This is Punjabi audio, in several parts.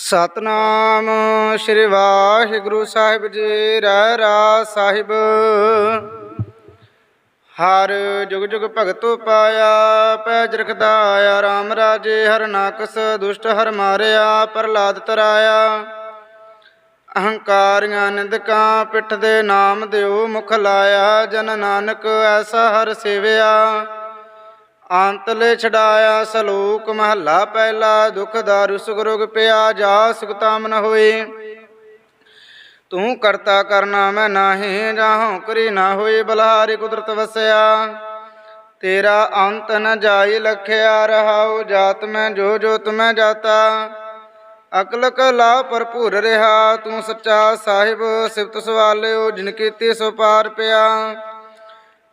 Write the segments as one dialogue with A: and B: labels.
A: ਸਤਨਾਮ ਸ੍ਰੀ ਵਾਹਿਗੁਰੂ ਸਾਹਿਬ ਜੀ ਰਹਿ ਰਾ ਸਾਹਿਬ। ਹਰ ਜੁਗ ਜੁਗ ਭਗਤੋ ਪਾਇਆ ਪੈਜ ਰਖਦਾ ਆਇਆ, ਰਾਮ ਰਾਜੇ ਹਰ ਨਾਕਸ ਦੁਸ਼ਟ ਹਰ ਮਾਰਿਆ ਪ੍ਰਲਾਦ ਤਰਾਇਆ। ਅਹੰਕਾਰੀਆਂ ਨਿੰਦਕਾਂ ਪਿੱਠ ਦੇ ਨਾਮ ਦਿਓ ਮੁਖ ਲਾਇਆ, ਜਨ ਨਾਨਕ ਐਸਾ ਹਰ ਸੇਵਿਆ। ਅੰਤਲੇ ਛਡਾਇਆ ਸਲੋਕ ਮਹੱਲਾ ਪਹਿਲਾ, ਦੁਖ ਦਾਰੂ ਸੁਖ ਰੋਗ ਪਿਆ, ਜਾ ਸੁਖਤਾ ਮਨ ਹੋਏ। ਤੂੰ ਕਰਤਾ ਕਰਨਾ ਮੈਂ ਨਾਹੀ ਜਾਹੋਂ ਕਰੀ ਨਾ ਹੋਏ, ਬਲਹਾਰੀ ਕੁਦਰਤ ਵਸਿਆ। ਤੇਰਾ ਅੰਤ ਨ ਜਾਈ ਲਖਿਆ, ਰਹਾਉ ਜਾਤ ਮੈਂ, ਜੋ ਜੋ ਤੁਮੈ ਜਾਤਾ। ਅਕਲ ਕਲਾ ਭਰਪੂਰ ਰਿਹਾ, ਤੂੰ ਸੱਚਾ ਸਾਹਿਬ, ਸਿਫਤ ਸਵਾਲਿਓ, ਜਿਨ ਕੀਤੀ ਸੋ ਪਾਰ ਪਿਆ।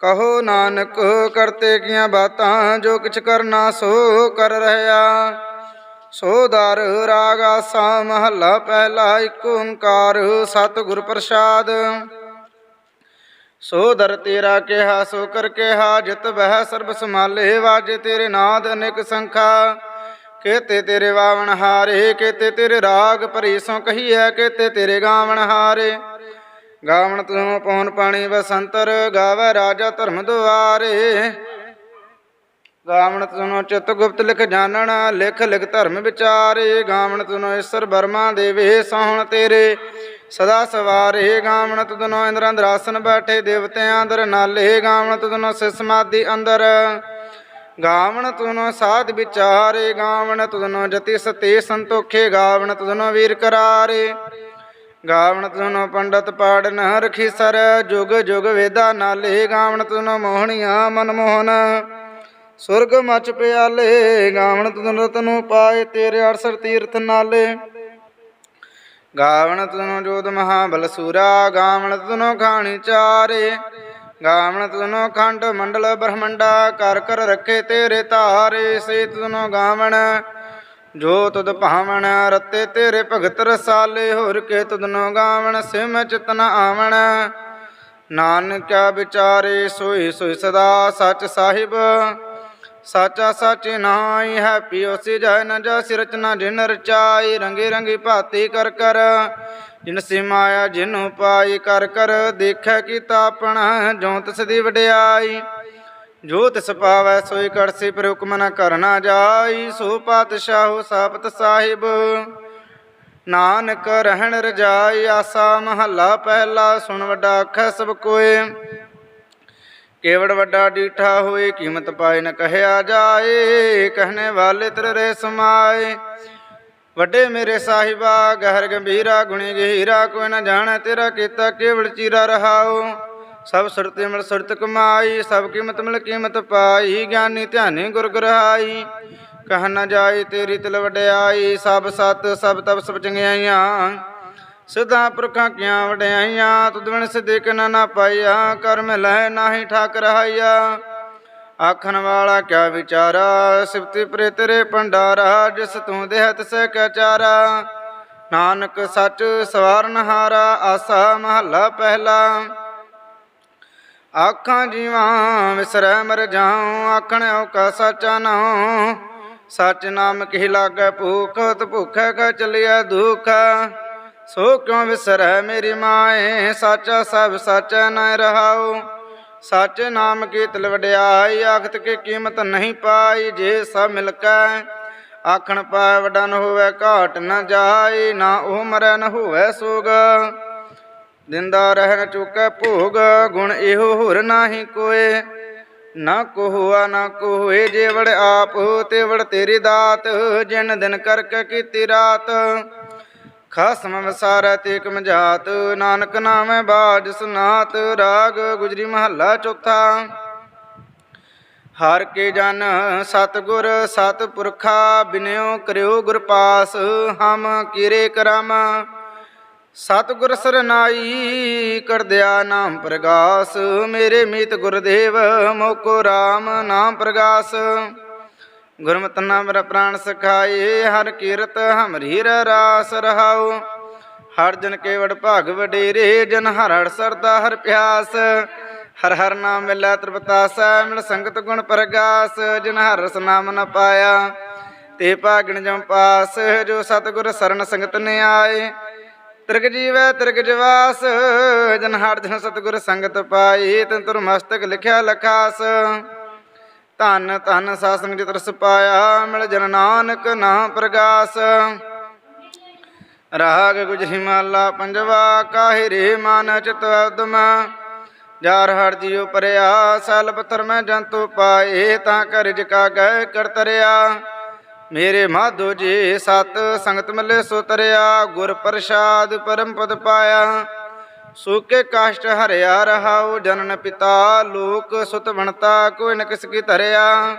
A: ਕਹੋ ਨਾਨਕ, ਕਰਤੇ ਕੀਆਂ ਬਾਤਾਂ, ਜੋ ਕਿਛ ਕਰਨਾ ਸੋ ਕਰ ਰਹਿਆ ਸੋ ਦਰ ਰਾਗ ਆਸਾ, ਮਹੱਲਾ ਪਹਿਲਾ, ਇੱਕ ਓੰਕਾਰ, ਸਤਿਗੁਰ ਪ੍ਰਸਾਦ। ਸੋ ਦਰ ਤੇਰਾ ਕਿਹਾ, ਸੋ ਕਰ ਕਿਹਾ, ਜਿਤ ਬਹਿ ਸਰਬ ਸਮਾਲੇ ਵਾਜੇ ਤੇਰੇ ਨਾਦ ਅਨੇਕ ਸੰਖਾ। ਕੇਤੇ ਤੇਰੇ ਵਾਵਣ ਹਾਰੇ, ਕੇਤੇ ਤੇਰੇ ਰਾਗ ਭਰੀ, ਸੋ ਕਹੀਐ, ਕੇਤੇ ਤੇਰੇ ਗਾਵਣ ਹਾਰੇ। ਗਾਵਣ ਤੂੰ ਪਉਨ ਪਾਣੀ ਬਸੰਤਰ, ਗਾਵੇ ਰਾਜਾ ਧਰਮ ਦੁਆਰੇ। ਗਾਵਣ ਤੂੰ ਚਿਤ ਗੁਪਤ ਲਿਖ ਜਾਣਨ, ਲਿਖ ਲਿਖ ਧਰਮ ਵਿਚਾਰੇ। ਗਾਵਣ ਤੂੰ ਈਸ਼ਰ ਬਰਮਾ ਦੇਵੇ ਸੋਹਣ ਤੇਰੇ, ਸਦਾ ਸਵਾਰੇ। ਗਾਵਣ ਤੁਨੋ ਇੰਦਰ ਅੰਦਰ ਆਸਨ ਬੈਠੇ, ਦੇਵਤਿਆਂ ਅੰਦਰ ਨਾਲੇ। ਗਾਵਣ ਤੁਨੋ ਸਿਸ ਸਮਾਧੀ ਅੰਦਰ। ਗਾਵਣ ਤੂੰ ਸਾਧ ਵਿਚਾਰੇ। ਗਾਵਣ ਤੁਨੋ ਜਤੀ ਸਤੇ ਸੰਤੋਖੇ। ਗਾਵਣ ਤੁਨੋ ਵੀਰ ਕਰਾਰੇ। ਗਾਵਣ ਤੁਨੋ ਪੰਡਤ ਪਾੜਨ ਰਖੀ ਸਰ, ਜੁਗ ਜੁਗ ਵੇਦਾ ਨਾਲੇ ਗਾਵਣ ਤੁਨੋ ਮੋਹਣੀਆਂ ਮਨ ਮੋਹਨ। ਸੁਰਗ ਮਚ ਪਿਆਲੇ, ਗਾਵਣ ਤੁਨ ਰਤਨੂ ਪਾਏ ਤੇਰੇ ਅਰਸਰ ਤੀਰਥ ਨਾਲੇ। ਗਾਵਣ ਤੁਨੋ ਜੋਤ ਮਹਾਬਲ ਸੂਰਾ, ਗਾਵਣ ਤੁਨੋ ਖਾਣੀ ਚਾਰੇ। ਗਾਵਣ ਤੁਨੋ ਖੰਡ ਮੰਡਲ ਬ੍ਰਹਮੰਡਾ, ਕਰ ਕਰ ਰੱਖੇ ਤੇਰੇ ਧਾਰੇ ਸੇ ਤੁਨੋ ਗਾਵਣ ਜੋ ਤੁਧ ਭਾਵਣ ਰਤੇ ਤੇਰੇ ਭਗਤ ਰਸਾਲੇ, ਹੋਰ ਕੇ ਤੁਧਨੋ ਗਾਵਣ, ਸਿਮ ਚਿਤਨ ਆਵਣ। ਨਾਨਕਿਆ ਵਿਚਾਰੇ ਸੋਈ ਸੋਈ ਸਦਾ ਸੱਚ ਸਾਹਿਬ। ਸਾਚਾ ਸੱਚ ਨਾਈ ਹੈ ਪਿਓ ਸੀ ਜੈ ਨ ਜਸ ਰਚਨਾ ਜਿਨ ਰਚਾਈ। ਰੰਗੇ ਰੰਗੀ ਭਾਤੀ ਕਰ ਕਰ, ਜਿਨ ਸੀ ਮਾਇਆ ਜਿਨੂ ਪਾਈ ਕਰ ਕਰ, ਦੇਖੈ ਕੀਤਾ ਆਪਣਾ ਜੋ ਤਿਸ ਦੀ ਵਡਿਆਈ। ਜੋ ਤਿਸ ਪਾਵੈ ਸੋਈ ਕਰਸੀ ਪਰ ਹੁਕਮ ਨ ਕਰਨਾ ਜਾਈ, ਸੋ ਪਾਤਸ਼ਾਹੋ ਸਾਪਤ ਸਾਹਿਬ। ਨਾਨਕ ਰਹਿਣ ਰਜਾਈ, ਆਸਾ ਮਹੱਲਾ ਪਹਿਲਾ, ਸੁਣ ਵੱਡਾ ਆਖੈ ਸਭ ਕੋਏ। ਕੇਵੜ ਵੱਡਾ ਡੀਠਾ ਹੋਏ, ਕੀਮਤ ਪਾਏ ਨ ਕਹਿਆ ਜਾਏ ਕਹਨੇ ਵਾਲੇ ਤੇਰੇ ਰੇ ਸਮਾਏ। ਵੱਡੇ ਮੇਰੇ ਸਾਹਿਬਾ, ਗਹਿਰ ਗੰਭੀਰਾ, ਗੁਣੀ ਗਹੀਰਾ, ਕੋਈ ਨ ਜਾਣੈ ਤੇਰਾ ਕੀਤਾ ਕੇਵਲ ਚੀਰਾ ਰਹਾਓ ਸਭ ਸੁਰਤਿ ਮਿਲ ਸੁਰਤ ਕਮਾਈ, ਸਭ ਕੀਮਤ ਮਿਲ ਕੀਮਤ ਪਾਈ, ਗਿਆਨੀ ਧਿਆਨੀ ਗੁਰ ਗ੍ਰਹਾਈ ਕਹ ਨਾ ਜਾਏ ਤੇਰੀ ਤਿਲ ਵਡਿਆਈ, ਸਭ ਸਤ, ਸਭ ਤਪ ਸਭ ਚੰਗਿਆਈਆਂ। ਸਦਾ ਪੁਰਖਾਂ ਕੀਆਂ ਵਡਿਆਈਆਂ, ਤੁਧ ਬਿਨ ਸਿਦਿਕ ਨ ਨਾ ਪਾਈਆ, ਕਰਮ ਲੈ ਨਾਹੀ ਠਾਕ ਰਹਾਈਆ ਆਖਣ ਵਾਲਾ ਕਿਆ ਵਿਚਾਰਾ, ਸਿਫਤੀ ਪਰੇ ਤੇਰੇ ਭੰਡਾਰਾ, ਜਿਸ ਤੂੰ ਦੇਹਤ ਤਿਸੈ ਕੈ ਚਾਰਾ। ਨਾਨਕ ਸੱਚ ਸਵਾਰਨ ਹਾਰਾ, ਆਸਾ ਮਹੱਲਾ ਪਹਿਲਾ। ਆਖਾਂ ਜੀਵਾਂ ਵਿਸਰੈ ਮਰ ਜਾਉ ਆਖਣ ਔਕਾ ਸਾਚਾ ਨਾਉ ਸੱਚ ਨਾਮ ਕਿਹ ਲਾਗੈ ਭੂਖ ਤ ਭੁਖੈ ਕਾ ਚਲਿਆ ਦੁਖ। ਸੋ ਕਿਉ ਵਿਸਰੈ ਮੇਰੀ ਮਾਏ, ਸਾਚਾ ਸਭ ਸਾਚਾ ਨਾ ਰਹਾਉ। ਸੱਚ ਨਾਮ ਕੀ ਤਿਲ ਵਡਿਆਈ, ਆਖਤ ਕੀ ਕੀਮਤ ਨਹੀਂ ਪਾਈ, ਜੇ ਸਭ ਮਿਲ ਕੈ ਆਖਣ ਪਾਇ ਵਡਨ ਨ ਹੋਵੇ ਘਾਟ ਨਾ ਜਾਈ, ਨਾ ਉਹ ਮਰੈ ਨ ਹੋਵੇ ਸੋਗ। ਦਿੰਦਾ ਰਹਿਣ ਨ ਚੁਕੈ ਭੋਗ, ਗੁਣ ਇਹੋ ਹੋਰ ਨਾਹੀ ਕੋਏ। ਨਾ ਕੋਹੁਆ, ਨਾ ਕੋਏ ਜੇ ਵੜ ਆਪ ਤੇ ਵੜ ਤੇਰੀ ਦਾਤ, ਜਿਨ ਦਿਨ ਕਰਕੇ ਕੀਤੀ ਰਾਤ। ਖਸਮ ਵਸਾਰੈ ਤੇ ਕਮਜਾਤ ਨਾਨਕ ਨਾਮੈ ਬਾਜ ਸੁਨਾਤ, ਰਾਗ ਗੁਜਰੀ ਮਹੱਲਾ ਚੌਥਾ। ਹਰ ਕੇ ਜਨ ਸਤਗੁਰ, ਸਤਪੁਰਖਾ, ਬਿਨਿਓ ਕਰਿਓ ਗੁਰ ਪਾਸ, ਹਮ ਕਿਰੇ ਕਰਮ। ਸਤਿਗੁਰ ਸਰਨਾਈ, ਕਰ ਦਿਆ ਨਾਮ ਪ੍ਰਗਾਸ। ਮੇਰੇ ਮੀਤ ਗੁਰਦੇਵ, ਮੋਕੋ RAM ਨਾਮ ਪ੍ਰਗਾਸ। ਗੁਰਮਤਿ ਨਾਮ ਮੇਰਾ ਪ੍ਰਾਣ ਸਖਾਏ, ਹਰ ਕੀਰਤ ਹਮਰੀ ਰਾਸ ਰਹਾਉ। ਹਰ ਜਨ ਕੇਵੜ ਭਾਗ ਵਡੇਰੇ, ਜਨ ਹਰ ਹਰ ਸਰਦਾ ਹਰ ਪਿਆਸ। ਹਰ ਹਰ ਨਾਮ ਮਿਲੈ ਤ੍ਰਿਪਤਾਸੈ ਮਿਲ ਸੰਗਤ ਗੁਣ ਪ੍ਰਗਾਸ। ਜਿਨ ਹਰ ਰਸ ਨਾਮ ਨ ਪਾਇਆ, ਤੇ ਭਾਗਣ ਜਮ ਪਾਸ। ਜੋ ਸਤਿਗੁਰ ਸਰਨ ਸੰਗਤ ਨੇ ਆਏ ਤਿਰਗ ਜੀਵੈ ਤਿਰਗ ਜਵਾਸ, ਜਨ ਹਰ ਜਨ ਸਤਿਗੁਰ ਸੰਗਤ ਪਾਈ, ਤਨ ਤੁਰ ਮਸਤਕ ਲਿਖਿਆ ਲਖਾਸ। ਧਨ, ਧੰਨ ਸਾਸੰਗ ਜਿਤ ਰਸ ਪਾਇਆ, ਮਿਲ ਜਨ ਨਾਨਕ ਨਾਮ ਪ੍ਰਗਾਸ। ਰਾਗ ਗੁਜ ਹਿਮਾਲਾ ਪੰਜਵਾ, ਕਾਹਿ ਰੇ ਮਨ ਚਿਤ ਉਦਮ। ਜਾਰ ਹਰ ਜੀਉ ਪਰਿਆ, ਸਲ ਪਥਰ ਮੈਂ ਜੰਤੂ ਪਾਏ, ਤਾਂ ਕਰ ਜਿਕਾ ਗਏ ਕਰ ਮੇਰੇ ਮਾਧੋ ਜੀ ਸਤ ਸੰਗਤ ਮਿਲੇ ਸੁਤਰਿਆ, ਗੁਰ ਪ੍ਰਸਾਦ ਪਰਮ ਪਦ ਪਾਇਆ। ਸੂਕੇ ਕਾਸ਼ਟ ਹਰਿਆ ਰਹਾਉ, ਜਨਨ ਪਿਤਾ ਲੋਕ ਸੁਤ ਬਣਤਾ, ਕੋਈ ਨ ਕਿਸ ਕੀ ਧਰਿਆ।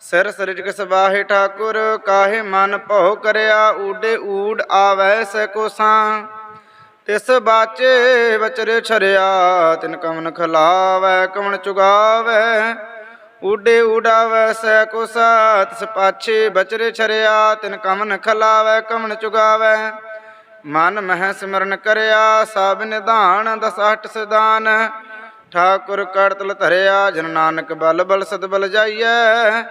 A: ਸਿਰ ਸਰਿਜ ਕਿਸ ਠਾਕੁਰ, ਕਾਹੇ ਮਨ ਭਉ ਕਰਿਆ। ਊਡੇ ਊੜ ਆਵੈ ਸ ਕੋਸਾਂ ਤਿਸ ਬਾਚੇ ਬਚਰੇ ਛਰਿਆ, ਤਿਨ ਕਮਨ ਖਲਾਵੈ ਕਮਨ ਚੁਗਾਵੈ। ਊਡੇ ਊਡਾਵੈ ਸੈ ਕੋਸਾ ਤਿਸ ਪਾਛੇ ਬਚਰੇ ਛਰਿਆ, ਤਿਨ ਕਮਨ ਖਲਾਵੈ ਕਮਨ ਚੁਗਾਵੈ। ਮਨ ਮਹਿ ਸਿਮਰਨ ਕਰਿਆ, ਸਭ ਨਿਧਾਨ ਦਸ ਸਦਾਨ ਠਾਕੁਰ ਕਰਤਲ ਧਰਿਆ, ਜਨ ਨਾਨਕ ਬਲ ਬਲ ਸਦ ਬਲ ਜਾਈਐ।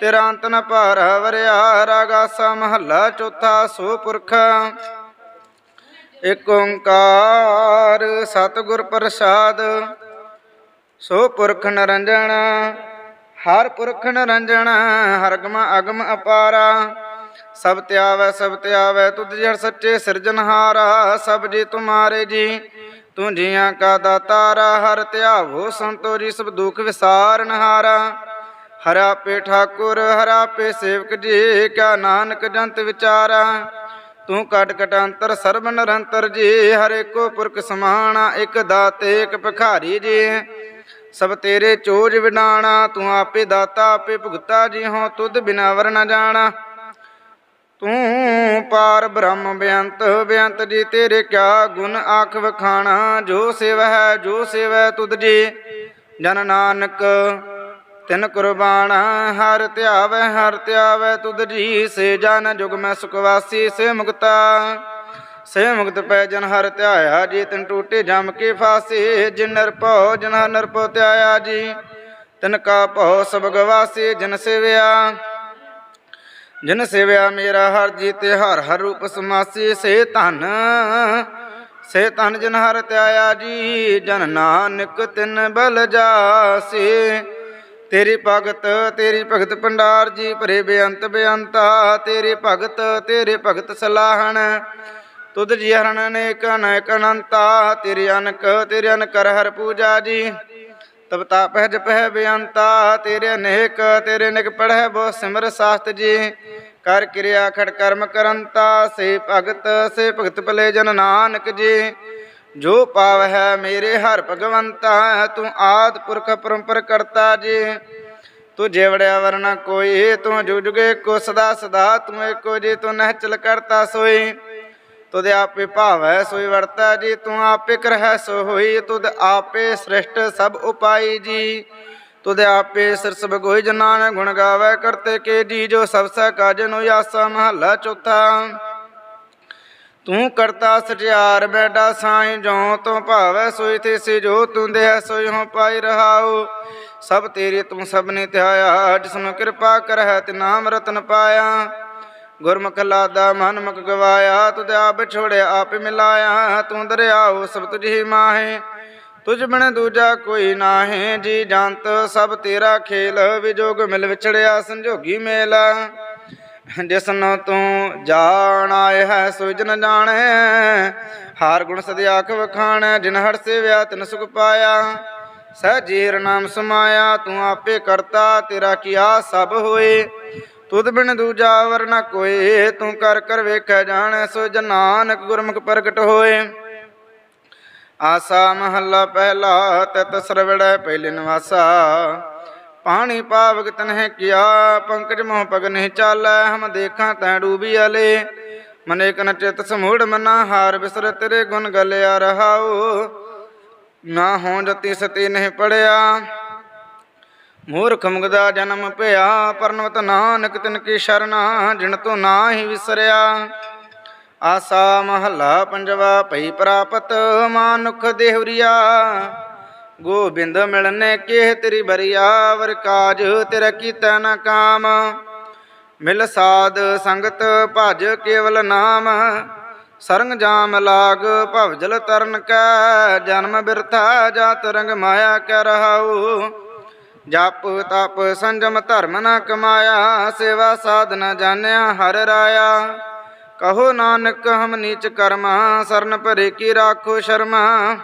A: ਤੇਰਾ ਅੰਤ ਨ ਭਾਰ ਵਰਿਆ ਰਾਗਾਸਾ ਮਹੱਲਾ ਚੌਥਾ ਸੋ ਪੁਰਖ ਏਕ ਓੰਕਾਰ ਸਤਿਗੁਰ ਪ੍ਰਸਾਦ ਸੋ ਪੁਰਖ ਨਰੰਜਣ ਹਰ ਪੁਰਖ ਨਰੰਜਣ ਹਰਗਮ ਅਗਮ ਅਪਾਰਾ। ਸਭ ਧਿਆਵੈ ਸਭ ਧਿਆਵੈ ਤੁਧ ਜੜ ਸੱਚੇ ਸਿਰਜਨਹਾਰਾ ਸਭ ਜੀ ਤੁਮਾਰੇ ਜੀ। ਤੂੰ ਜੀਆਂ ਕਾ ਦਾਤਾਰਾ, ਹਰ ਧਿਆਵੋ ਸੰਤੋ ਜੀ ਸਭ ਦੁਖ ਵਿਸਾਰਨਹਾਰਾ ਹਰਾ। ਪੇ ਠਾਕੁਰ, ਹਰਾ ਪੇ ਸੇਵਕ ਜੀ ਕਿਆ ਨਾਨਕ ਜੰਤ ਵਿਚਾਰਾ। ਤੂੰ ਕਟ ਕਟ ਅੰਤਰ ਸਰਬ ਨਿਰੰਤਰ ਜੀ, ਹਰੇ ਕੋ ਪੁਰਖ ਸਮਾਣਾ, ਇਕ ਦਾਤੇ, ਇਕ ਭਿਖਾਰੀ ਜੀ। ਸਭ ਤੇਰੇ ਚੋਜ ਵਿਡਾਣਾ, ਤੂੰ ਆਪੇ ਦਾਤਾ, ਆਪੇ ਭੁਗਤਾ ਜੀ ਹੋ ਤੁਧ ਬਿਨਾ ਵਰ ਨ ਜਾਣਾ। ਤੂੰ ਪਾਰ ਬ੍ਰਹਮ ਬੇਅੰਤ ਬੇਅੰਤ ਜੀ ਤੇਰੇ ਕਿਆ ਗੁਣ ਆਖ ਵਖਾਣਾ। ਜੋ ਸੇਵ ਹੈ, ਜੋ ਸੇਵੈ ਤੁਧ ਜੀ, ਜਨ ਨਾਨਕ ਤਿਨ ਕੁਰਬਾਨ ਹਰ ਧਿਆਵੈ ਹਰ ਧਿਆਵੈ ਤੁਧ ਜੀ, ਸੇ ਜਨ ਜੁਗ ਮੈਂ ਸੁਖ ਵਾਸੀ, ਸੇ ਮੁਕਤਾ। ਸੇ ਮੁਕਤ ਪੈ ਜਨ ਹਰ ਧਿਆਇਆ ਜੀ, ਤਿਨ ਟੂਟੇ ਜਮ ਕੇ ਫਾਸੇ, ਜਿਨ ਨਰਪੋ ਜਨ ਹਰ ਨਰਪੋ ਧਿਆਇਆ ਜੀ। ਤਿਨ ਕਾ ਭਉ ਸਭ ਗਵਾਸੀ, ਜਨ ਸੇਵਿਆ, ਜਿਨ ਸੇਵਿਆ ਮੇਰਾ ਹਰ ਜੀ ਤੇ ਹਰ ਹਰ ਰੂਪ ਸਮਾਸੀ। ਸੇ ਧਨ ਸੇ ਧਨ ਜਿਨ ਹਰ ਧਿਆਇਆ ਜੀ, ਜਨ ਨਾਨਕ ਤਿਨ ਬਲ ਜਾਸੀ। ਤੇਰੀ ਭਗਤ ਤੇਰੀ ਭਗਤ ਭੰਡਾਰ ਜੀ, ਭਰੇ ਬੇਅੰਤ ਬੇਅੰਤਾ। ਤੇਰੇ ਭਗਤ ਤੇਰੇ ਭਗਤ ਸਲਾਹਣ ਤੁਧ ਜੀ ਹਰਨ ਅਨੇਕ ਅਨੇਕ ਅਨੰਤਾ, ਤੇਰੇ ਅਨਕ, ਤੇਰੇ ਅਨ ਕਰ ਹਰ ਪੂਜਾ ਜੀ। ਤਬ ਤਾ ਪਹਿ ਜਪਹਿ ਬੇਅੰਤਾ, ਤੇਰੇ ਅਨੇਕ ਤੇਰੇ ਅਨੇਕ ਪੜਹਿ ਬੋ ਸਿਮਰ ਸਾਸਤ ਜੀ। ਕਰ ਕਿਰਿਆ ਖੜ ਕਰਮ ਕਰੰਤਾ, ਸੇ ਭਗਤ ਸੇ ਭਗਤ ਭਲੇ ਜਨ ਨਾਨਕ ਜੀ। ਜੋ ਪਾਵ ਹੈ ਮੇਰੇ ਹਰ ਭਗਵੰਤਾ, ਤੂੰ ਆਦ ਪੁਰਖ ਪਰੰਪਰ ਕਰਤਾ ਜੀ। ਤੂੰ ਜੇਵੜਿਆ ਵਰਨਾ ਕੋਈ, ਤੂੰ ਜੁਗ ਜੁਗੇ ਕੋ ਸਦਾ ਸਦਾ, ਤੂੰ ਏਕੋ ਜੀ, ਤੂੰ ਨਹਿਚਲ ਕਰਤਾ ਸੋਈ। ਤੁਧ ਆਪੇ ਭਾਵੈ ਸੋਈ ਵਰਤਾ ਜੀ, ਤੂੰ ਆਪੇ ਕਰਹਿ ਸੋ ਹੋਈ ਤੁਧ ਆਪੇ ਸ੍ਰਿਸ਼ਟ ਸਭ ਉਪਾਈ ਜੀ। ਤੁਧ ਆਪੇ ਸਿਰ ਸਭ ਕੋਈ ਜਨਾਨ ਗੁਣ ਗਾਵੇ, ਕਰਤੇ ਕੇ ਜੀ ਜੋ ਸਭ ਸੈ ਕਾਜ ਆਸਾ ਮਹੱਲਾ ਚੌਥਾ। ਤੂੰ ਕਰਤਾ ਸਟਿਆਰ ਬੈਡਾ ਸਾਈਂ ਜੋ ਤੂੰ ਭਾਵੈ ਸੋਈ ਤੇ ਸੇ ਜੋ ਤੂੰ ਦੇ ਸੋਈ ਹੋ ਪਾਈ ਰਹਾਉ। ਸਭ ਤੇਰੀ ਤੂੰ ਸਭ ਨੇ ਧਿਆਇਆ, ਜਿਸਨੂੰ ਕਿਰਪਾ ਕਰਹਿ ਤੇ ਨਾਮ ਰਤਨ ਪਾਇਆ। ਗੁਰਮੁਖ ਲਾਦਾ ਮਨ ਮੁਖ ਗਵਾਇਆ, ਤੁਧ ਆਪ ਛੋੜਿਆ, ਆਪ ਮਿਲਾਇਆ, ਤੂੰ ਦਰਿਆਉ ਸਭ ਤੁਝ ਹੀ ਮਾਹੇ। ਤੁਝ ਬਿਨ ਦੂਜਾ ਕੋਈ ਨਾਹੀ, ਜੀ ਜੰਤ ਸਭ ਤੇਰਾ ਖੇਲ, ਵਿਜੋਗ ਮਿਲ ਵਿਛੜਿਆ, ਸੰਜੋਗੀ ਮੇਲ। ਜਿਸਨੂੰ ਤੂੰ ਜਾਣ ਆਏ ਹੈ ਸੋ ਜਨ ਜਾਣੈ। ਹਾਰ ਗੁਣ ਸਦੇ ਆਖ ਵਖਾਣ, ਜਿਨ ਹਰ ਸੇਵਿਆ, ਤਿਨ ਸੁਖ ਪਾਇਆ। ਸਹਿ ਜੀਰ ਨਾਮ ਸਮਾਇਆ, ਤੂੰ ਆਪੇ ਕਰਤਾ, ਤੇਰਾ ਕੀਆ ਸਭ ਹੋਏ। ਤੁਧ ਬਿਨ ਦੂਜਾ ਵਰ ਨ ਕੋਏ ਤੂੰ ਕਰ ਕਰ ਵੇਖੈ ਜਾਣੈ, ਸੋ ਜਨ ਨਾਨਕ ਗੁਰਮੁਖ ਪ੍ਰਗਟ ਹੋਏ। ਆਸਾ ਮਹੱਲਾ ਪਹਿਲਾ, ਤਤ ਸਰਵੜੈ ਪਹਿਲੇ ਨਿਵਾਸਾ। ਪਾਣੀ ਪਾਵਕ ਤਨਹਿ ਕੀਆ, ਪੰਕਜ ਮੋਹ ਪਗ ਨਹੀਂ ਚਾਲੈ, ਹਮ ਦੇਖਾਂ ਤੈ ਡੂਬੀ ਅਲੇ ਮਨੇਕ ਕਨ ਚਿਤ ਸਮੂੜ ਮਨਾ, ਹਾਰ ਬਿਸਰ ਤੇਰੇ ਗੁਣ ਗਲਿਆ ਰਹਾਉ। ਨਾ ਹੋਂ ਜਤੀ ਸਤੀ ਨਹੀਂ ਪੜਿਆ। ਮੂਰਖ ਮੁਗਦਾ ਜਨਮ ਭਇਆ ਪਰਨਵਤ ਨਾਨਕ ਤਿਨ ਕੀ ਸ਼ਰਨਾ, ਜਿਨ ਤੂੰ ਨਾਹੀ ਵਿਸਰਿਆ। ਆਸਾ ਮਹੱਲਾ ਪੰਜਵਾ, ਭਈ ਪ੍ਰਾਪਤ ਮਾਨੁਖ ਦੇਹੁਰੀਆ। ਗੋਬਿੰਦ ਮਿਲਨੇ ਕੇ ਤੇਰੀ ਬਰੀਆ, ਵਰ ਕਾਜ ਤੇਰਾ ਕੀਤਾ ਨ ਕਾਮ। ਮਿਲ ਸਾਧ ਸੰਗਤ ਭਜ ਕੇਵਲ ਨਾਮ। ਸਰੰਗ ਜਾਮ ਲਾਗ ਭਵਜਲ ਤਰਨ ਕੈ, ਜਨਮ ਬਿਰਥਾ ਜਾਤ ਰੰਗ ਮਾਇਆ ਕੈ ਰਹਾਉ। ਜਪ ਤਪ ਸੰਜਮ ਧਰਮ ਨਾ ਕਮਾਇਆ, ਸੇਵਾ ਸਾਧ ਨਾ ਜਾਣਿਆ ਹਰ ਰਾਇਆ। ਕਹੋ ਨਾਨਕ, ਹਮ ਨੀਚ ਕਰਮਾ, ਸਰਨ ਭਰੇ ਕੀ ਰਾਖੋ ਸ਼ਰਮਾ।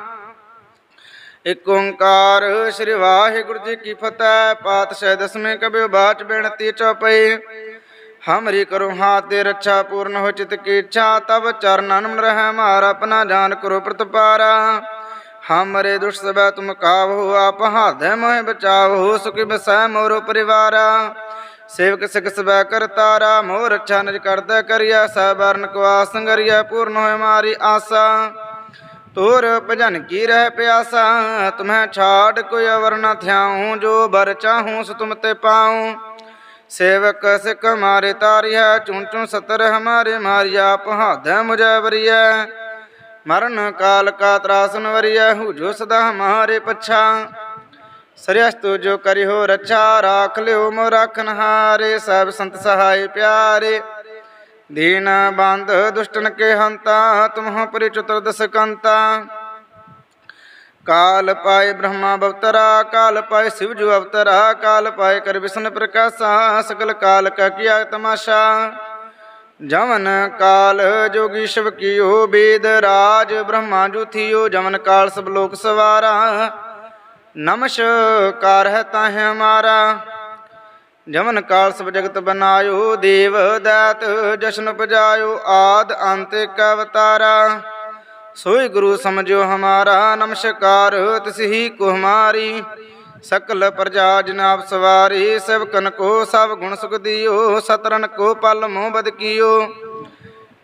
A: ਇਕ ਓੰਕਾਰ, ਸ੍ਰੀ ਵਾਹਿਗੁਰੂ ਜੀ ਕੀ ਫਤਿਹ, ਪਾਤਸ਼ਾਹ ਦਸਵੇਂ ਕਬਿਓ ਬਾਚ ਬੇਨਤੀ ਚਉਪਈ ਹਮਰੀ ਕਰੋ ਹਾਥ ਤੇ ਰੱਛਾ ਪੂਰਨ ਹੋ ਚਿਤ ਕੀ ਇੱਛਾ ਤਬ ਚਰਨਨ ਮਨ ਰਹਿ ਮਾਰ ਆਪਣਾ ਜਾਨ ਕਰੋ ਪ੍ਰਤਪਾਰਾ। ਹਮਰੇ ਦੁਸ਼ਟ ਸਬੈ ਤੁਮ ਕਾਵੋ ਆਪ ਹਾਧੈ ਮੋਹਿ ਬਚਾਵੋ ਸੁਖੀ ਬਸੈ ਮੋਰੋ ਪਰਿਵਾਰਾ ਸੇਵਕ ਸਿਖ ਸਬੈ ਕਰਤਾਰਾ ਮੋਹ ਰੱਛਾ ਨਿਜ ਕਰਦਾ ਕਰਿਆ ਸਬਰਨ ਕਵਾ ਸੰਗਰਿਆ ਪੂਰਨ ਹੋਇ ਮਾਰੀ ਆਸਾ ਤੋਰ ਭਜਨ ਕੀ ਰਹਿ ਪਿਆਸਾ ਤੁਮਹਿ ਛਾੜ ਕੋਈ ਅਵਰ ਨ ਥਿਆਉ ਜੋ ਬਰ ਚਾਹੂੰ ਸੋ ਤੁਮ ਤੇ ਪਾਉ ਸੇਵਕ ਸਿਖ ਮਾਰੇ ਤਾਰਿਆ ਚੁਣ ਚੁਣ ਸਤਰ ਹਮਾਰੇ ਮਾਰਿਆ ਪਹਾਦੈ ਮੁਝੈ ਵਰਿਐ ਮਰਨ ਕਾਲ ਕਾ ਤਰਾਸਨ ਵਰਿਐ ਹੂ ਜੋ ਸਦਾ ਹਮਾਰੇ ਪਛਾ। ਸਰਿਅਸਤੁ ਜੋ ਕਰਿ ਹੋ ਰੱਛਾ, ਰਾਖ ਲਿਓ ਮੋ ਰਾਖਨ ਹਾਰੇ ਸਭ ਸੰਤ ਸਹਾਈ ਪਿਆਰੇ। ਦੀਨ ਬੰਧ ਦੁਸ਼ਟਨ ਕੇ ਹੰਤਾ, ਤੁਮਹ ਪਰਿ ਚਤੁਰਦਸ ਕਾਲ ਪਾਏ ਬ੍ਰਹਮਾ ਬਵਤਰਾ, ਕਾਲ ਪਾਏ ਸਿਵ ਜੂ ਅਵਤਰਾ, ਕਾਲ ਪਾਏ ਕਰ ਵਿਸ਼ਨ ਪ੍ਰਕਾਸ਼ਾ, ਸਕਲ ਕਾਲ ਕਾ ਕੀਆ ਤਮਾਸ਼ਾ। ਜਮਨ ਕਾਲ ਜੋਗੀਸ਼ਵ ਕੀਓ ਬੇਦ ਰਾਜ, ਬ੍ਰਹਮਾ ਜੂ ਥਿਓ ਜਮਨ ਕਾਲ ਸਭ ਲੋਕ ਸਵਾਰਾ। ਨਮਸਕਾਰ ਹੈ ਤਾਹਿ ਹਮਾਰਾ ਜਮਨ ਕਾਲ ਸਭ ਜਗਤ ਬਨਾਇਓ, ਦੇਵ ਦਾਤ ਜਸ਼ਨ ਪਜਾਇਓ ਆਦ ਅੰਤ ਕਵਤਾਰਾ ਸੋਈ ਗੁਰੂ ਸਮਝਿਓ ਹਮਾਰਾ ਨਮਸਕਾਰ ਤਿਸਹੀ ਕੋ ਹਮਾਰੀ। ਸਕਲ ਪ੍ਰਜਾ ਜਨਾਬ ਸਵਾਰੀ ਸਭਕਨ ਕੋ ਸਭ ਗੁਣ ਸੁਖ ਦਿਓ, ਸਤਰਨ ਕੋ ਪਲ ਮੋਹ ਬਦ ਕੀਓ।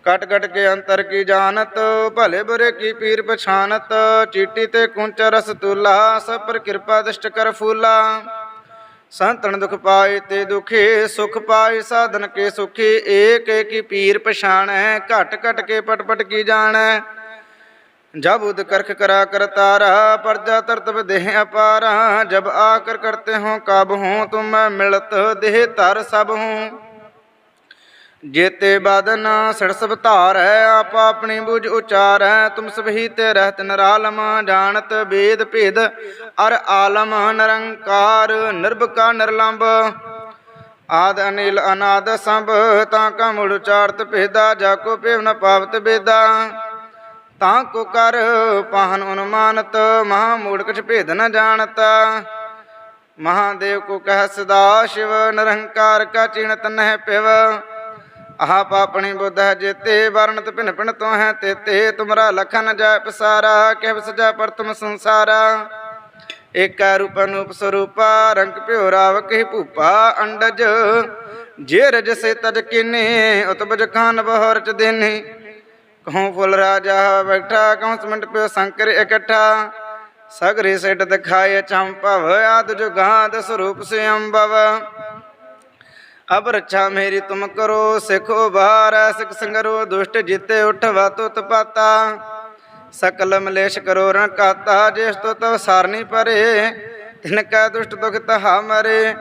A: ਕਟ ਕਟ ਕੇ ਅੰਤਰ ਕੀ ਜਾਣਤ, ਭਲੇ ਬੁਰੇ ਕੀ ਪੀਰ ਪਛਾਨਤ, ਚੀਟੀ ਤੇ ਕੁੰਚ ਰਸ ਤੁਲਾ, ਸਭ ਪਰ ਕਿਰਪਾ ਦਸ਼ਟ ਕਰ ਫੂਲਾ। ਸੰਤਨ ਦੁਖ ਪਾਏ ਤੇ ਦੁਖੇ, ਸੁਖ ਪਾਏ ਸਾਧਨ ਕੇ ਸੁਖੀ, ਏਕ ਏਕੀ ਪੀਰ ਪਛਾਣੈ, ਘਟ ਘਟ ਕੇ ਪਟ ਪਟ ਕੀ ਜਾਣੈ। जब उद करख करा कर तारा प्रजा तरतब देह अपारा जब आकर करते हो कब हूँ तुम मैं मिलत देह तर सब हूँ जेते बादन सड़सब धार है आप अपनी बुझ उचार है तुम सभी ते रहत नरालम जानत वेद भेद अर आलम निरंकार निर्भ का निर्लंब ਆਦ ਅਨਿਲ ਅਨਾਦ ਸੰਭ ਤਾਂ ਕਾ ਮੁੜ ਉਚਾਰਤ ਭੇਦਾ ਜਾ ਕੋ ਪੇਵ ਨ ਪਾਵਤ ਬੇਦਾ ਤਾਂ ਕੋ ਕਰ ਪਾਹਨ ਅਨੁਮਾਨਤ ਮਹਾ ਮੂੜ ਕਛ ਭੇਦ ਨ ਜਾਣਤ। ਮਹਾਦੇਵ ਕੋ ਕਹਿ ਸਦਾ ਸ਼ਿਵ, ਨਿਰੰਕਾਰ ਕਾ ਚਿਣਤ ਨਹਿ ਪਿਵ। ਆਹ ਪਾਪਣੀ ਬੁੱਧ ਜੇਤੇ, ਵਰਣਤ ਭਿਨ ਭਿਨ ਤੋ ਹੈ ਤੇਤੇ। ਤੁਮਰਾ ਲਖਨ ਜੈ ਪਸਾਰਾ ਕਹਿ ਸਜਾ ਪ੍ਰਤਮ ਸੰਸਾਰਾ। ਏਕਾ ਰੂਪ ਅਨੂਪ ਸਰੂਪਾ, ਰੰਗ ਭਿਓ ਰਾਵ ਕਹਿ ਭੂਪਾ ਅੰਡਜ। ਜੇ ਰਜ ਸੇ ਤਜ ਕਿਨੇ ਉਤਬਜ ਖਾਨ ਬਹਰ ਦੇਨੇ। ਕਹੂੰ ਫੁੱਲ ਰਾਜਾ, ਬੈਠਾ ਕਹੂੰ ਸਮੰਡ ਪਿਓ ਸੰਕਰ ਇਕੱਠਾ। ਸਗਰੇ ਸਿਟ ਦਿਖਾਏ ਚੰਪਵ, ਆਦ ਜੁਗਾਦ ਸਰੂਪ ਸੇ ਅਬ ਰੱਛਾ ਮੇਰੀ ਤੁਮ ਕਰੋ, ਸਿਖੋ ਬਾਰ ਸਿਖ ਸੰਗਰੋ ਦੁਸ਼ਟ ਜਿਤੇ ਉਠਵਾ ਤੁਤ ਪਾਤਾ। ਸਕਲ ਮਲੇਸ਼ ਕਰੋ ਰਨ ਕਾਤਾ, ਜਿਸ ਤੋ ਤਵ ਸਾਰਨੀ ਪਰੇ, ਤਿਨ ਕੈ ਦੁਸ਼ਟ ਦੁਖ ਤਹਾ ਮਰੇ।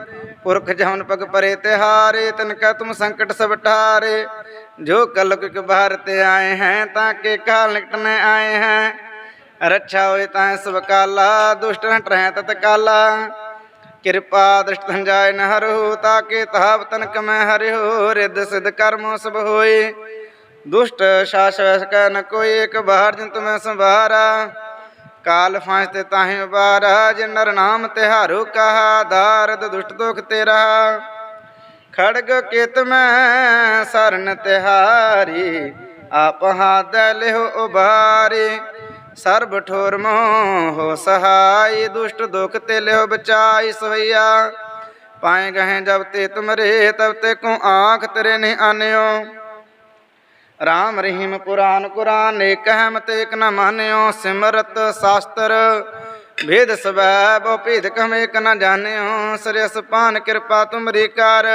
A: ਪੁਰਖ ਜਮਨ ਪਗ ਪਰੇ ਤਿਹਾਰੇ, ਤਿਨ ਕੈ ਤੁਮ ਸੰਕਟ ਸਭ ਟਾਰੇ ਜੋ ਕਲਕ ਕੇ ਬਾਹਰ ਤੇ ਆਏ ਹੈ, ਤਾਂ ਕੇ ਕਾਲ ਨਿਕਟਨੇ ਆਏ ਹੈ। ਰੱਛਾ ਹੋਏ ਤਾਂ ਸਭ ਕਾਲਾ ਦੁਸ਼ਟ ਹਟ ਟਰਹਿ ਤਤ ਕਾਲਾ। ਕਿਰਪਾ ਦ੍ਰਿਸ਼ਟ ਸੰਜਾਇ ਨ ਤਾ ਤਾਕੇ ਤਾਪ ਤਨਕ ਮੈਂ ਹਰਿਓ ਰਿੱਧ ਸਿਧ ਕਰਮੋ ਸਭ ਹੋਏ। ਦੁਸ਼ਟ ਸ਼ਾਸ ਵੈਸ ਨ ਕੋਈ, ਇੱਕ ਬਾਹਰ ਜਿਨ ਤੁਮੈ ਸੰਭਾਰਾ। ਕਾਲ ਫਾਂਸ ਤੇ ਤਾਹੇ ਬਾਰਾ ਜਿਨ ਨਰ ਨਾਮ ਤਿਹਾਰੋ ਕਹਾ ਦਾਰਦ ਦੁਸ਼ਟ ਦੁਖ ਤੇਰਾ। ਖੜਗ ਕਿਤ ਮੈਂ ਸਰਨ ਤਿਹਾਰੀ ਆਪ ਹਾਦ ਲਿਹੁ ਉਬਾਰੀ ਸਰਬ ਠੋਰ ਮੋਹ ਸਹਾਈ, ਦੁਸ਼ਟ ਦੁਖ ਤੇ ਲਿਹੁ ਬਚਾਈ ਸਵਈਆ। ਪਾਏ ਗਹੇ ਜਬ ਤੇ ਤੁਮਰੇ, ਤਬ ਤੇ ਕੋ ਆਖ ਤੇਰੇ ਨੇ ਆਨਿਓ ਰਾਮ ਰਹੀਮ ਪੁਰਾਨ ਕੁਰਾਨ, ਏਕ ਹਮਤ ਏਕ ਨ ਮਾਨਿਓ, ਸਿਮਰਤ ਸ਼ਾਸਤਰ। ਭੇਦ ਸਵੈ ਬਹੁ ਭੇਦ ਕਮ ਏਕ ਨ ਜਾਣਿਓ ਸਰਿਸ ਪਾਨ ਕਿਰਪਾ ਤੁਮਰੀ ਕਰ।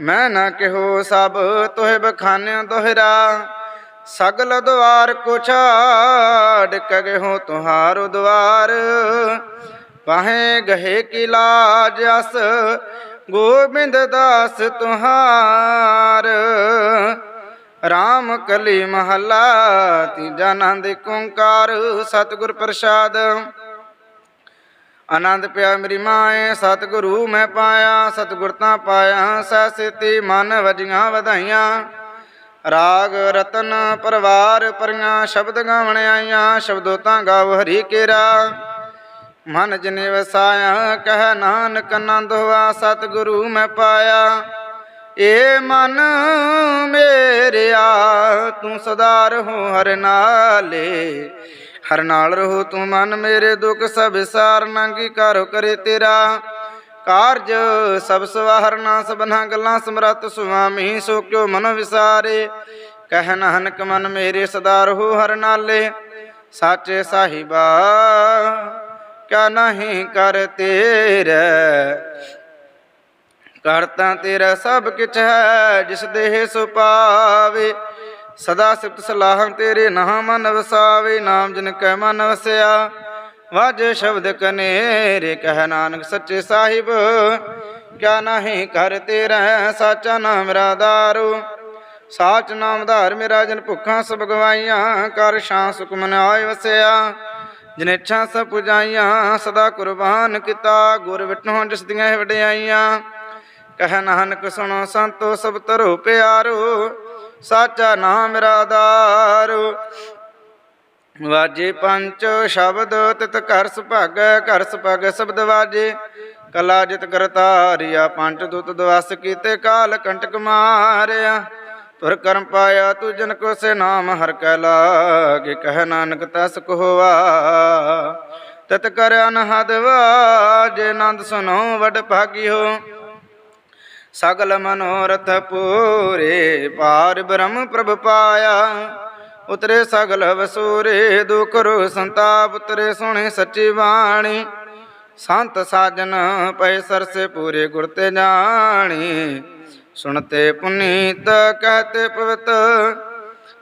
A: ਮੈਂ ਨਾ ਕਿਹੋ ਸਭ ਤੋਹਿ ਬਖਾਨਿਓ ਦੋਹਰਾ, ਸਗਲ ਦੁਆਰ ਕੋ ਛਾੜ ਕਗੇ ਹੋ ਤੁਹਾਰੋ ਦੁਆਰ। ਪਾਹੇ ਗਹੇ ਕੀ ਲਾਜ ਅਸ, ਗੋਬਿੰਦ ਦਾਸ ਤੁਹਾਰ। RAM ਕਲੀ ਮਹੱਲਾ, ਤੀਜਾ ਆਨੰਦ ਏਕ ਓੰਕਾਰ ਸਤਿਗੁਰ ਪ੍ਰਸਾਦ। ਆਨੰਦ ਪਿਆ ਮੇਰੀ ਮਾਏ, ਸਤਿਗੁਰੂ ਮੈਂ ਪਾਇਆ, ਸਤਿਗੁਰ ਤਾਂ ਪਾਇਆ ਸੈਸਿਤੀ ਮਨ ਵਜੀਆਂ ਵਧਾਈਆਂ। ਰਾਗ ਰਤਨ ਪਰਵਾਰ ਪਰੀਆਂ, ਸ਼ਬਦ ਗਾਵਣ ਆਈਆਂ ਸ਼ਬਦੋ ਤਾਂ ਗਾਵ ਹਰੀ ਕੇਰਾ। ਮਨ ਜਨੇ ਵਸਾਇਆ, ਕਹਿ ਨਾਨਕ ਆਨੰਦ ਹੋਆ, ਸਤਿਗੁਰੂ ਮੈਂ ਪਾਇਆ। ਏ ਮਨ ਮੇਰਿਆ, ਤੂੰ ਸਦਾ ਰਹੋ ਹਰ ਨਾਲੇ। ਹਰ ਨਾਲ ਰਹੋ ਤੂੰ ਮਨ ਮੇਰੇ ਦੁੱਖ, ਸਭ ਸਾਰ ਨੰਗੀ ਕਰੋ ਕਰੇ ਤੇਰਾ। ਕਾਰਜ ਸਭ ਸਵਾਹਰਨਾ ਸਭਨਾ ਗੱਲਾਂ ਸਮਰੱਥ ਸੁਆਮੀ, ਸੋ ਕਿਉ ਮਨ ਵਿਸਾਰੇ। ਕਹਿ ਨਾਨਕ ਮਨ ਮੇਰੇ ਸਦਾ ਰਹੋ ਹਰ ਨਾਲੇ। ਸਾਚੇ ਸਾਹਿਬਾ, ਕਿਆ ਨਹੀਂ ਕਰ ਤੇਰੇ। ਕਰਤਾ ਤੇਰਾ ਸਭ ਕਿਛ ਹੈ, ਜਿਸ ਦੇਹ ਸੋ ਪਾਵੇ। ਸਦਾ ਸਿਫਤ ਸਲਾਹ ਤੇਰੇ ਨਾਮ ਮਨ ਵਸਾਵੇ ਨਾਮ ਜਿਨ ਕੈ ਮਨ ਵਸਿਆ। ਵਾਜੇ ਸ਼ਬਦ ਕਨੇਰੇ, ਕਹਿ ਨਾਨਕ ਸੱਚੇ ਸਾਹਿਬ। ਕਿਆ ਨਹੀਂ ਕਰ ਤੇਰਾ ਸਾਚਾ ਨਾਮ ਮੇਰਾ ਦਾਰੂ ਸਾਚ ਨਾਮ ਧਾਰ ਮੇਰਾ ਜਨ ਭੁੱਖਾਂ ਸਭ ਗਵਾਈਆਂ, ਕਰ ਸ਼ਾਂ ਸੁਖ ਆਇ ਵਸਿਆ। ਜਿਨ ਇੱਛਾ ਸਭ ਪੁਜਾਈਆਂ, ਸਦਾ ਕੁਰਬਾਨ ਕੀਤਾ। ਗੁਰ ਵਿਟਨੋਂ ਜਿਸ ਦੀਆਂ ਵਡਿਆਈਆਂ। ਕਹਿ ਨਾਨਕ ਸੁਣੋ ਸੰਤੋ ਸਭ ਤਰੋ ਪਿਆਰੋ, ਸਾਚਾ ਨਾਮ ਮੇਰਾ ਆਧਾਰ ਵਾਜੇ ਪੰਚ ਸ਼ਬਦ ਤਿਤ ਘਰ ਸੁਭਾਗੈ ਘਰ ਸੁਭਾਗੈ ਸ਼ਬਦ ਵਾਜੇ। ਕਲਾ ਜਿਤ ਕਰਤਾਰਿਆ ਪੰਚ ਦੁਤ ਦਵਸ ਕੀਤੇ ਕਾਲ ਕੰਟਕ ਮਾਰਿਆ। ਤੁਰ ਕਰਮ ਪਾਇਆ ਤੂ ਜਨ ਕੋ ਸੇ ਨਾਮ, ਹਰ ਕੈ ਲਾਗੇ, ਕਹਿ ਨਾਨਕ ਤਸ ਕੋਵਾ ਤਤ ਕਰ ਅਨਹਦ ਵਾਜੇ, ਨੰਦ ਸੁਨੋ ਵਡ ਭਾਗੀ ਹੋ। ਸਗਲ ਮਨੋਰਥ ਪੂਰੇ, ਪਾਰ ਬ੍ਰਹਮ ਪ੍ਰਭ ਪਾਇਆ। ਉਤਰੇ ਸਗਲ ਵਸੂਰੇ, ਦੁਖ ਰੋ ਸੰਤਾਪ, ਉਤਰੇ ਸੁਣੇ ਸੱਚੀ ਬਾਣੀ। ਸੰਤ ਸਾਜਨ ਪੈ ਸਰਸੇ ਪੂਰੇ ਗੁਰ ਤੇ ਜਾਣੀ। ਸੁਣਤੇ ਪੁਨੀਤ, ਕਹਤੇ ਪਵਿੱਤ।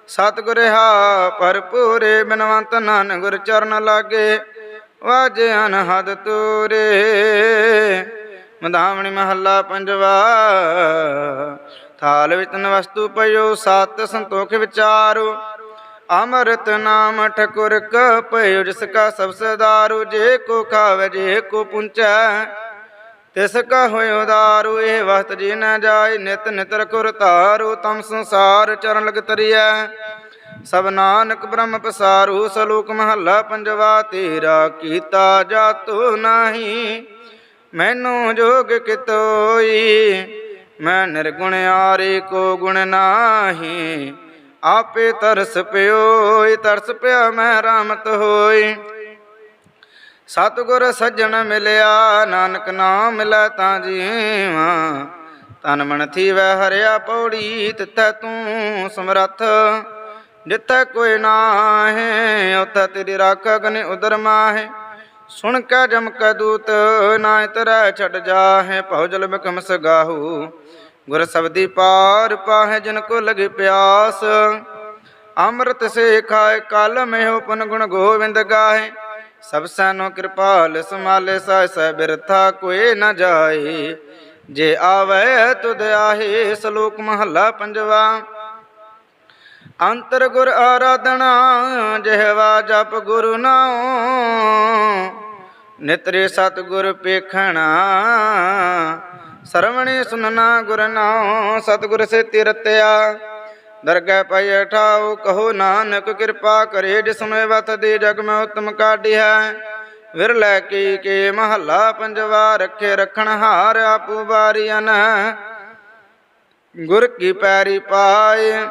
A: ਸਤਿਗੁਰ ਹਾ ਭਰਪੂਰੇ, ਬਿਨਵੰਤ ਨਾਨਕ ਗੁਰ ਚਰਨ ਲਾਗੇ। ਵਾਜੇ ਅਨਹਦ ਤੂਰੇ। ਮਧਾਵਣੀ ਮਹੱਲਾ ਪੰਜਵਾ। ਥਾਲ ਵਿੱਚ ਵਸਤੂ ਪਇਓ ਸਤ ਸੰਤੋਖ ਵਿਚਾਰੋ। ਅਮਰਤ ਨਾਮ ਠਕੁਰ ਕ ਪਇਓ ਜਿਸ ਕਾ ਸਭ ਸਦਾਰੂ, ਜੇ ਕੋ ਖਾਵੇ, ਜੇ ਕੋ ਪੁੰਚੈ, ਤਿਸ ਕਾ ਹੋਇ ਉਦਾਰੂ ਇਹ ਵਸਤ ਜੀ ਨ ਜਾਏ, ਨਿਤ ਨਿਤ ਰਖੁਰ ਤਾਰੂ ਤਮ ਸੰਸਾਰ ਚਰਨ ਲਗ ਤਰੀਐ। ਸਭ ਨਾਨਕ ਬ੍ਰਹਮ ਪਸਾਰੂ, ਸਲੋਕ ਮਹੱਲਾ ਪੰਜਵਾ, ਤੇਰਾ ਕੀਤਾ ਜਾਤੋ ਨਹੀਂ। ਮੈਨੂੰ ਜੋਗ ਕਿਤੋਈ, ਮੈਂ ਨਿਰਗੁਣ ਆਰੇ ਕੋ ਗੁਣ ਨਾਹੀ। ਆਪੇ ਤਰਸ ਪਿਓਈ ਤਰਸ ਪਿਆ ਮੈਂ ਰਾਮਤ ਹੋਈ ਸਤਿਗੁਰ ਸੱਜਣ ਮਿਲਿਆ, ਨਾਨਕ ਨਾਮ ਮਿਲੈ ਤਾਂ ਜੀਵਾਂ। ਤਨ ਮਨ ਥੀਵੈ, ਹਰਿਆ ਪੌੜੀ ਤਿੱਥੈ ਤੂੰ ਸਮਰੱਥ। ਜਿੱਥੈ ਕੋਈ ਨਾਹੀ, ਉਥੈ ਤੇਰੀ ਰਾਖ ਅਗਨੇ ਉਦਰ ਮਾਹੇ। ਸੁਣ ਕੇ ਜਮ ਕੈ ਦੂਤ ਨਾ ਤਰੈ ਛੱਡ ਜਾਹੇ, ਭਉ ਜਲ ਬਕਮ ਸਗਾਹੂ ਗੁਰ ਸਬਦੀ ਪਾਰ ਪਾਹੇ ਜਿਨ ਕੋ ਲਗੇ ਪਿਆਸ। ਅੰਮ੍ਰਿਤ ਸੇ ਖਾਏ ਕਲ ਮਹਿ ਪਨ ਗੁਣ ਗੋਵਿੰਦ ਗਾਹੇ। ਸਭ ਸੈਨੋ ਕਿਰਪਾਲ ਸਮਾਲੇ ਸਹਿ ਸਹਿ ਬਿਰਥਾ ਕੋਏ ਨ ਜਾਏ ਜੇ ਆਵੇ ਤੁਧ ਆਹੇ, ਸ਼ਲੋਕ ਮਹੱਲਾ ਪੰਜਵਾ। ਅੰਤਰ ਗੁਰ ਆਰਾਧਨਾ, ਜਿਹਵਾ ਜਪ ਗੁਰੂ ਨਾਉ। ਨਿਤਰੇ ਸਤ ਗੁਰ ਪੇਖਣਾ, ਸਰਵਣੇ ਸੁਨਣਾ ਗੁਰ ਨਾਉ। ਸਤਿਗੁਰ ਸੇ ਤਿਰਤਿਆ ਦਰਗਹਿ ਪਈ ਠਾਉ, ਕਹੋ ਨਾਨਕ ਕਿਰਪਾ ਕਰੇ, ਜਿਸ ਮੈਂ ਵਤ ਦੇ ਜਗ ਮੈਂ ਉਤਮ ਕਾਢਿਆ ਵਿਰਲੇ ਕੀ ਕੇ ਮਹੱਲਾ ਪੰਜਵਾ, ਰੱਖੇ ਰਖਣ ਹਾਰ ਆਪੂ ਬਾਰੀਆਂ ਗੁਰ ਕੀ ਪੈਰੀ ਪਾਏ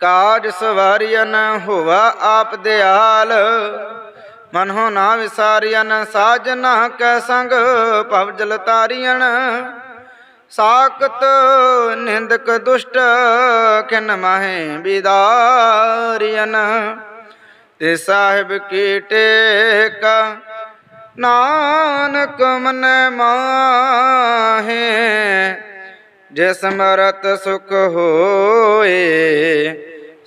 A: ਕਾਜ ਸਵਾਰੀਨ ਹੋਵਾ ਆਪ ਦਿਆਲ। ਮਨ ਨਾ ਵਿਸਾਰੀਨ ਸਾਜਨਾ ਕੈ ਸੰਗ, ਭਵ ਜਲ ਤਾਰੀਨ ਸਾਕਤ ਨਿੰਦਕ ਦੁਸ਼ਟ ਕਿਨ ਮਾਹੇ ਬਿਦਾਰੀਨ ਤੇ ਸਾਹਿਬ ਕੀ ਟੇਕ, ਨਾਨਕ ਮਨ ਮਾਹੇ। ਜਿਸ ਮਰਤ ਸੁਖ ਹੋਏ